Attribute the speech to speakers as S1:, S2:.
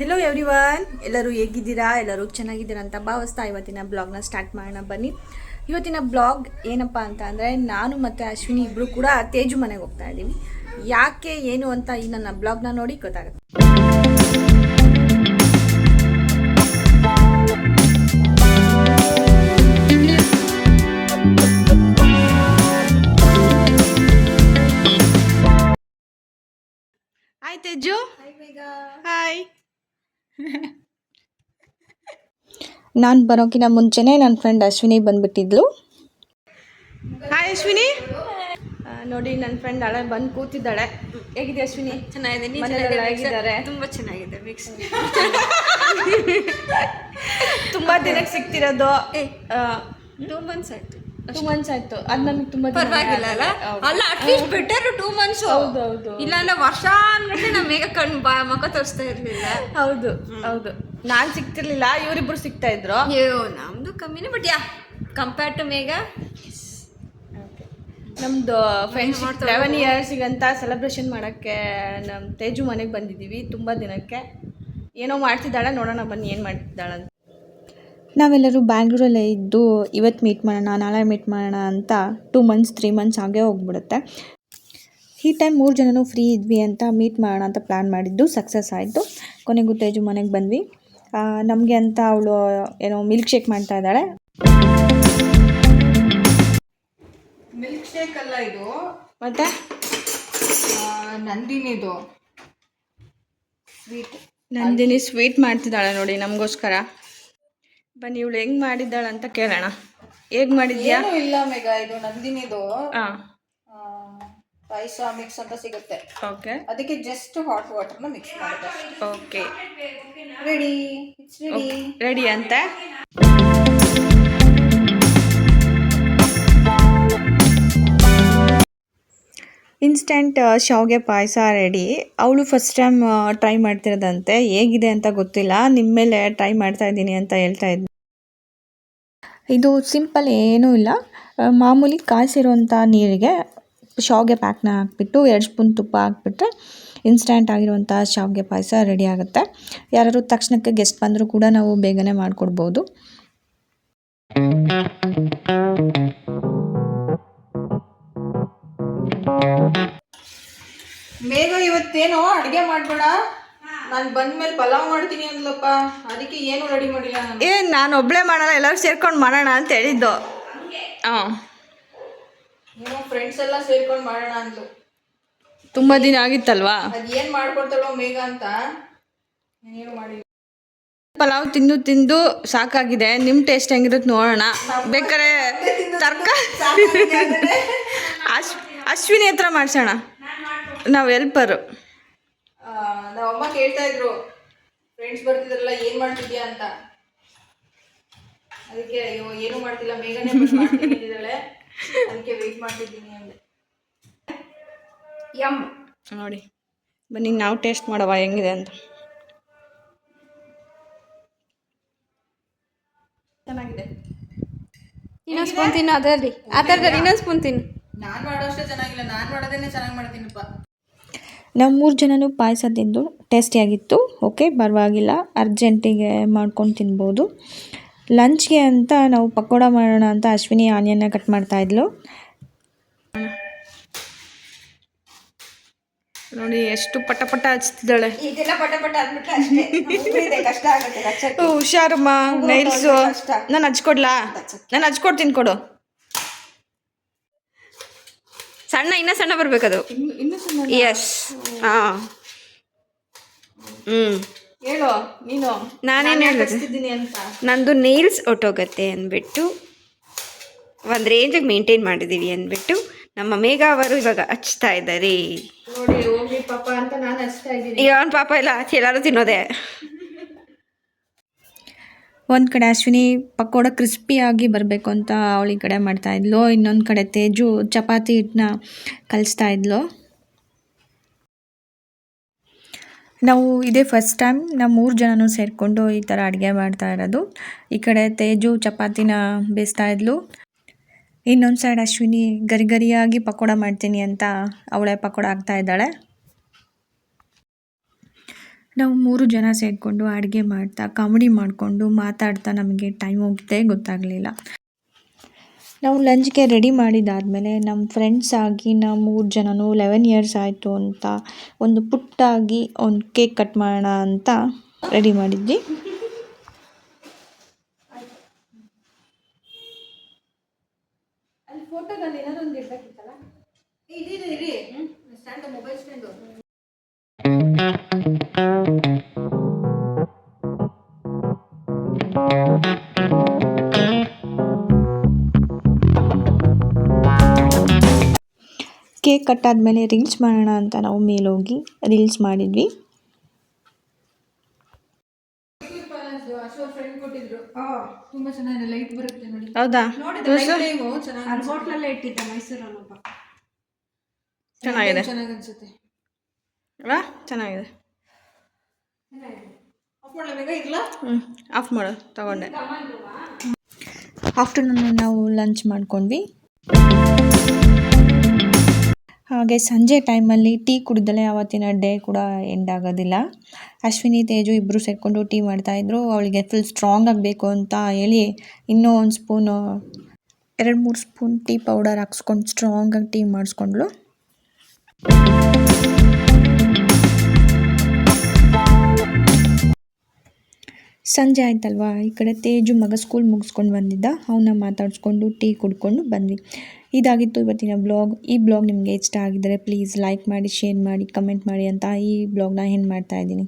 S1: Hello everyone ಎಲ್ಲರೂ ಹೇಗಿದ್ದೀರಾ? ಎಲ್ಲರೂ ಚೆನ್ನಾಗಿದ್ದೀರಾ ಅಂತ ಭಾವಿಸ್ತಾ ಇವತ್ತಿನ ಬ್ಲಾಗ್ನ ಸ್ಟಾರ್ಟ್ ಮಾಡೋಣ ಬನ್ನಿ. ಇವತ್ತಿನ ಬ್ಲಾಗ್ ಏನಪ್ಪ ಅಂತ ಅಂದರೆ ನಾನು ಮತ್ತು ಅಶ್ವಿನಿ ಇಬ್ಬರು ಕೂಡ ತೇಜು ಮನೆಗೆ ಹೋಗ್ತಾ ಇದ್ದೀವಿ. ಯಾಕೆ ಏನು ಅಂತ ಈ ನನ್ನ ಬ್ಲಾಗ್ನ ನೋಡಿ ಗೊತ್ತಾಗುತ್ತೆ. ಹಾಯ್ ತೇಜು ಹಾಯ್ ನಾನು ಬರೋಕಿನ ಮುಂಚೆನೇ ನನ್ನ ಫ್ರೆಂಡ್ ಅಶ್ವಿನಿ ಬಂದ್ಬಿಟ್ಟಿದ್ಲು. ಹಾಯ್ ಅಶ್ವಿನಿ. ನೋಡಿ ನನ್ನ ಫ್ರೆಂಡ್ ಹಳೆ ಬಂದು ಕೂತಿದ್ದಾಳೆ. ಹೇಗಿದೆ ಅಶ್ವಿನಿ?
S2: ಚೆನ್ನಾಗಿದೆ.
S1: ಹೇಗಿದ್ದಾರೆ?
S2: ತುಂಬಾ ಚೆನ್ನಾಗಿದೆ ಮಿಕ್ಸ್
S1: ತುಂಬಾ ದಿನಕ್ಕೆ ಸಿಗ್ತಿರೋದು.
S2: ಟೂ ಮಂತ್ಸ್ ಆಯ್ತು.
S1: ಟೂ ಮಂತ್ಸ್ ಆಯ್ತು. ಅದ್ ನಮಗೆ ತುಂಬಾ
S2: ಪರವಾಗಿಲ್ಲ ಅಲ್ಲ. ಅಲ್ಲ ಅಟ್ಲೀಸ್ಟ್ ಬೆಟರ್ ಟೂ ಮಂತ್ಸ್
S1: ಹೌದು ಹೌದು
S2: ಇಲ್ಲ ಅಂದ್ರೆ ವರ್ಷ ಅನ್ಗಟ್ಟೆ ನಮ್ ಮೇಗ ಕಣ್ ಬಾ ಮುಖ ತೋರಿಸ್ತಾ ಇರ್ಲಿಲ್ಲ.
S1: ಹೌದು ಹೌದು. ನಾನ್ ಸಿಗ್ತಿರ್ಲಿಲ್ಲ ಇವರಿಬ್ರು ಸಿಗ್ತಾ ಇದ್ರು.
S2: ಅಯ್ಯೋ ನಮ್ದು ಕಮ್ಮಿನೇ ಬಟ್ ಯಾ ಕಂಪೇರ್ ಟು ಮೇಗ
S1: ನಮ್ದು ಫ್ರೆಂಡ್ಶಿಪ್ ಲೆವೆನ್ ಇಯರ್ಸಿಗಂತ ಸೆಲೆಬ್ರೇಷನ್ ಮಾಡಕ್ಕೆ ನಮ್ಮ ತೇಜು ಮನೆಗೆ ಬಂದಿದ್ದೀವಿ ತುಂಬ ದಿನಕ್ಕೆ. ಏನೋ ಮಾಡ್ತಿದ್ದಾಳೆ ನೋಡೋಣ ಬನ್ನಿ ಏನು ಮಾಡ್ತಿದ್ದಾಳೆ ಅಂತ ನಾವೆಲ್ಲರೂ ಬ್ಯಾಂಗ್ಳೂರಲ್ಲೇ ಇದ್ದು ಇವತ್ತು ಮೀಟ್ ಮಾಡೋಣ ನಾಳೆ ಮೀಟ್ ಮಾಡೋಣ ಅಂತ ಟೂ ಮಂತ್ಸ್ ತ್ರೀ ಮಂತ್ಸ್ ಆಗೇ ಹೋಗ್ಬಿಡುತ್ತೆ. ಈ ಟೈಮ್ ಮೂರು ಜನನೂ ಫ್ರೀ ಇದ್ವಿ ಅಂತ ಮೀಟ್ ಮಾಡೋಣ ಅಂತ ಪ್ಲ್ಯಾನ್ ಮಾಡಿದ್ದು ಸಕ್ಸಸ್ ಆಯಿತು. ಕೊನೆಗೂ ತೇಜು ಮನೆಗೆ ಬಂದ್ವಿ. ನಮಗೆ ಅಂತ ಅವಳು ಏನೋ ಮಿಲ್ಕ್ ಶೇಕ್ ಮಾಡ್ತಾ ಇದ್ದಾಳೆ.
S3: ಮಿಲ್ಕ್ ಶೇಕ್ ಅಲ್ಲ ಇದು?
S1: ಮತ್ತೆ?
S3: ನಂದಿನಿದು. ಸ್ವೀಟ್
S1: ನಂದಿನಿ ಸ್ವೀಟ್ ಮಾಡ್ತಿದ್ದಾಳೆ ನೋಡಿ ನಮಗೋಸ್ಕರ. ಬನ್ನಿ ಇವಳು ಹೆಂಗ್ ಮಾಡಿದ್ದಾಳೆ ಅಂತ ಕೇಳೋಣ. ಹೇಗ್ ಮಾಡಿದ್ಯಾ?
S3: ಏನು ಇಲ್ಲ ಮೇಗ ಇದು ನಂದಿನಿದು.
S1: ಹಾಂ.
S3: ಪಾಯಸ ಮಿಕ್ಸ್ ಅಂತ ಸಿಗುತ್ತೆ.
S1: ಓಕೆ
S3: ಅದಕ್ಕೆ ಜಸ್ಟ್ ಹಾಟ್ ವಾಟರ್ನ ಮಿಕ್ಸ್ ಮಾಡಿದೆ
S1: okay
S3: ready it's ready
S1: ready ಅಂತ? ಇನ್ಸ್ಟಂಟ್ ಶಾವ್ಗೆ ಪಾಯಸ ರೆಡಿ ಅವಳು ಫಸ್ಟ್ ಟೈಮ್ ಟ್ರೈ ಮಾಡ್ತಿರೋದಂತೆ. ಹೇಗಿದೆ ಅಂತ ಗೊತ್ತಿಲ್ಲ. ನಿಮ್ಮ ಮೇಲೆ ಟ್ರೈ ಮಾಡ್ತಾ ಇದ್ದೀನಿ ಅಂತ ಹೇಳ್ತಾ ಇದ್ದೆ ಇದು ಸಿಂಪಲ್ ಏನೂ ಇಲ್ಲ. ಮಾಮೂಲಿ ಕಾಯಿಸಿರುವಂಥ ನೀರಿಗೆ ಶಾವಿಗೆ ಪ್ಯಾಕ್ನ ಹಾಕ್ಬಿಟ್ಟು, ಎರಡು ಸ್ಪೂನ್ ತುಪ್ಪ ಹಾಕ್ಬಿಟ್ರೆ ಇನ್ಸ್ಟೆಂಟ್ ಆಗಿರುವಂಥ ಶಾವಿಗೆ ಪಾಯಸ ರೆಡಿ ಆಗುತ್ತೆ. ಯಾರಾದ್ರು ತಕ್ಷಣಕ್ಕೆ ಗೆಸ್ಟ್ ಬಂದರೂ ಕೂಡ ನಾವು ಬೇಗನೆ ಮಾಡಿಕೊಡ್ಬೋದು.
S3: ಮೇಘ, ಇವತ್ತೇನೋ ಅಡುಗೆ ಮಾಡ್ಬೇಡ. ನಾನು ಬಂದ ಮೇಲೆ ಪಲಾವ್ ಮಾಡ್ತೀನಿ ಅಂದ್ಲಪ್ಪ. ಅದಕ್ಕೆ ಏನು ರೆಡಿ ಮಾಡಿಲ್ಲ ನಾನು.
S1: ಏ ನಾನು ಒಬ್ಬಳೇ ಮಾಡಲ್ಲ ಎಲ್ಲರೂ ಸೇರ್ಕೊಂಡು ಮಾಡೋಣ ಅಂತ ಹೇಳಿದ್ದು. ಹಾಂ
S3: ಏನೋ ಫ್ರೆಂಡ್ಸ್ ಎಲ್ಲ ಸೇರ್ಕೊಂಡು ಮಾಡೋಣ ಅಂದ್ಲು.
S1: ತುಂಬ ದಿನ ಆಗಿತ್ತಲ್ವಾ?
S3: ಅದ್ ಏನ್ ಮಾಡ್ಕೊಡ್ತಾಳೋ ಮೇಘ ಅಂತ ನಾನೇನು ಮಾಡಿಲ್ಲ.
S1: ಪಲಾವ್ ತಿಂದು ತಿಂದು ಸಾಕಾಗಿದೆ. ನಿಮ್ಮ ಟೇಸ್ಟ್ ಹೆಂಗಿರುತ್ತೆ ನೋಡೋಣ. ಬೇಕಾರೆ ತರಕಾರಿ ಅಶ್ ಅಶ್ವಿನಿ ಹತ್ರ ಮಾಡ್ಸೋಣ. ನಾವು
S3: ಹೆಲ್ಪರು ನಮ್ಮ ಅಮ್ಮ ಕೇಳ್ತಾ ಇದ್ರು ಫ್ರೆಂಡ್ಸ್ ಬರ್ತಿದ್ರಲ್ಲ ಏನ್ ಮಾಡ್ತಿದ್ಯಾ ಅಂತ. ಅದಕ್ಕೆ ಅಯ್ಯೋ ಏನು ಮಾಡ್ತಿಲ್ಲ ಬೇಗನೆ ಮಾಡ್ತಿದ್ದಾಳೆ ಅದಕ್ಕೆ ವೇಟ್ ಮಾಡ್ತಿದ್ದೀನಿ ಅಂದೆ. ಯಮ್.
S1: ನೋಡಿ ಬನ್ನಿ ನಾವು ಟೇಸ್ಟ್ ಮಾಡವ ಹೆಂಗಿದೆ ಅಂತ. ಚೆನ್ನಾಗಿದೆ.
S2: ಇನ್ನೊಂದು ಸ್ಪೂನ್ ತಿನ್ನು ಅದರಲ್ಲಿ. ಆ ಥರದಲ್ಲಿ ಇನ್ನೊಂದು ಸ್ಪೂನ್ ತಿನ್ನು.
S3: ನಾನು ಮಾಡೋಷ್ಟೇ ಚೆನ್ನಾಗಿಲ್ಲ ನಾನು ಮಾಡೋದೇನೆ ಚೆನ್ನಾಗಿ ಮಾಡ್ತೀನಪ್ಪ.
S1: ನಾವು ಮೂರು ಜನನೂ ಪಾಯಸ ತಿಂದು ಟೇಸ್ಟಿಯಾಗಿತ್ತು ಓಕೆ ಪರವಾಗಿಲ್ಲ. ಅರ್ಜೆಂಟಿಗೆ ಮಾಡ್ಕೊಂಡು ತಿನ್ಬೋದು. ಲಂಚ್ಗೆ ಅಂತ ನಾವು ಪಕೋಡ ಮಾಡೋಣ ಅಂತ ಅಶ್ವಿನಿ ಆನಿಯನ್ನ ಕಟ್ ಮಾಡ್ತಾ ಇದ್ಲು. ನೋಡಿ ಎಷ್ಟು ಪಟ ಪಟ ಹಚ್ತಿದ್ದಾಳೆ.
S3: ಇದೆಲ್ಲ ಪಟ ಪಟ ಅಂದ್ಬಿಟ್ರೆ ಅಷ್ಟೇ. ಇದೆ ಕಷ್ಟ ಆಗುತ್ತೆ ಹಚ್ಚಕ್ಕೆ
S1: ಹುಷಾರಮ್ಮ. ನೈಲ್ಸು ನಾನು ಹಚ್ಕೊಡ್ಲಾ? ನಾನು ಹಚ್ಕೊಡ್ತೀನಿ ಕೊಡು.
S2: ಸಣ್ಣ ಇನ್ನೂ ಸಣ್ಣ ಬರ್ಬೇಕದು. ಎಸ್ ಹಾಂ. ಹ್ಞೂ
S1: ಹೇಳು ನೀನು.
S2: ನಾನೇನು ಹೇಳ್ಬೇಕು? ನಂದು ನೇಲ್ಸ್ ಒಟ್ಟೋಗತ್ತೆ ಅಂದ್ಬಿಟ್ಟು ಒಂದು ರೇಂಜಿಗೆ ಮೇಂಟೈನ್ ಮಾಡಿದ್ದೀವಿ ಅಂದ್ಬಿಟ್ಟು ನಮ್ಮ ಮೇಘ ಅವರು ಇವಾಗ ಹಚ್ತಾ ಇದ್ದಾರೆ.
S1: ನೋಡಿ ಪಾಪ ಅಂತ ನಾನು ಹಚ್ತಾ ಇದ್ದೀನಿ.
S2: ಪಾಪ ಎಲ್ಲ ಎಲ್ಲರೂ ತಿನ್ನೋದೆ.
S1: ಒಂದು ಕಡೆ ಅಶ್ವಿನಿ ಪಕೋಡ ಕ್ರಿಸ್ಪಿಯಾಗಿ ಬರಬೇಕು ಅಂತ ಅವಳು ಈ ಕಡೆ ಮಾಡ್ತಾ ಇದ್ಲು. ಇನ್ನೊಂದು ಕಡೆ ತೇಜು ಚಪಾತಿ ಹಿಟ್ಟನ್ನ ಕಲಿಸ್ತಾ ಇದ್ಲು. ನಾವು ಇದೇ ಫಸ್ಟ್ ಟೈಮ್ ನಾವು ಮೂರು ಜನನೂ ಸೇರಿಕೊಂಡು ಈ ಥರ ಅಡುಗೆ ಮಾಡ್ತಾ ಇರೋದು. ಈ ಕಡೆ ತೇಜು ಚಪಾತಿನ ಬೇಯಿಸ್ತಾ ಇದ್ಲು. ಇನ್ನೊಂದು ಸೈಡ್ ಅಶ್ವಿನಿ ಗರಿ ಗರಿಯಾಗಿ ಪಕೋಡ ಮಾಡ್ತೀನಿ ಅಂತ ಅವಳೇ ಪಕೋಡ ಹಾಕ್ತಾ ಇದ್ದಾಳೆ. ನಾವು ಮೂರು ಜನ ಸೇರಿಕೊಂಡು ಅಡುಗೆ ಮಾಡ್ತಾ ಕಾಮಿಡಿ ಮಾಡಿಕೊಂಡು ಮಾತಾಡ್ತಾ ನಮಗೆ ಟೈಮ್ ಹೋಗಿದ್ದೇ ಗೊತ್ತಾಗಲಿಲ್ಲ. ನಾವು ಲಂಚ್ಗೆ ರೆಡಿ ಮಾಡಿದ್ದಾದಮೇಲೆ ನಮ್ಮ ಫ್ರೆಂಡ್ಸ್ ಆಗಿ ನಾವು ಮೂರು ಜನನೂ ಲೆವೆನ್ ಇಯರ್ಸ್ ಆಯಿತು ಅಂತ ಒಂದು ಪುಟ್ಟಾಗಿ ಒಂದು ಕೇಕ್ ಕಟ್ ಮಾಡೋಣ ಅಂತ ರೆಡಿ ಮಾಡಿದ್ವಿ. ಕೇಕ್ ಕಟ್ಟಾದ್ಮೇಲೆ ರೀಲ್ಸ್ ಮಾಡೋಣ ಅಂತ ನಾವು ಮೇಲೋಗಿ ರೀಲ್ಸ್ ಮಾಡಿದ್ವಿ.
S3: ತುಂಬಾ ಚೆನ್ನಾಗಿದೆ ಲೈಟ್ ಬರುತ್ತೆ ನೋಡಿ
S1: ಹೌದಾ ಚೆನ್ನಾಗಿದೆ.
S3: ಚೆನ್ನಾಗಿ ಅನ್ಸುತ್ತೆ.
S1: ಅಲ್ವಾ ಚೆನ್ನಾಗಿದೆ. ಆಫ್ ಮಾಡು ತಗೊಂಡೆ. ಆಫ್ಟರ್ನೂನ್ ನಾವು ಲಂಚ್ ಮಾಡ್ಕೊಂಡ್ವಿ. ಹಾಗೆ ಸಂಜೆ ಟೈಮಲ್ಲಿ ಟೀ ಕುಡಿದಲೇ ಆವತ್ತಿನ ಡೇ ಕೂಡ ಎಂಡ್ ಆಗೋದಿಲ್ಲ. ಅಶ್ವಿನಿ, ತೇಜು ಇಬ್ಬರು ಸೇರಿಕೊಂಡು ಟೀ ಮಾಡ್ತಾಯಿದ್ರು ಅವಳಿಗೆ ಫುಲ್ ಸ್ಟ್ರಾಂಗ್ ಆಗಬೇಕು ಅಂತ ಹೇಳಿ ಇನ್ನೂ ಒಂದು ಸ್ಪೂನು ಎರಡು ಮೂರು ಸ್ಪೂನ್ ಟೀ ಪೌಡರ್ ಹಾಕ್ಸ್ಕೊಂಡು ಸ್ಟ್ರಾಂಗಾಗಿ ಟೀ ಮಾಡಿಸ್ಕೊಂಡ್ಳು. ಸಂಜೆ ಆಯ್ತಲ್ವಾ? ಈ ಕಡೆ ತೇಜು ಮಗ ಸ್ಕೂಲ್ ಮುಗಿಸ್ಕೊಂಡು ಬಂದಿದ್ದ. ಅವನ್ನ ಮಾತಾಡಿಸ್ಕೊಂಡು ಟೀ ಕುಡ್ಕೊಂಡು ಬಂದ್ವಿ. ಇದಾಗಿತ್ತು ಇವತ್ತಿನ ಬ್ಲಾಗ್ ಈ ಬ್ಲಾಗ್ ನಿಮಗೆ ಇಷ್ಟ ಆಗಿದ್ದರೆ ಪ್ಲೀಸ್ ಲೈಕ್ ಮಾಡಿ ಶೇರ್ ಮಾಡಿ ಕಮೆಂಟ್ ಮಾಡಿ ಅಂತ ಈ ಬ್ಲಾಗ್ನ ಏನು ಮಾಡ್ತಾ ಇದ್ದೀನಿ.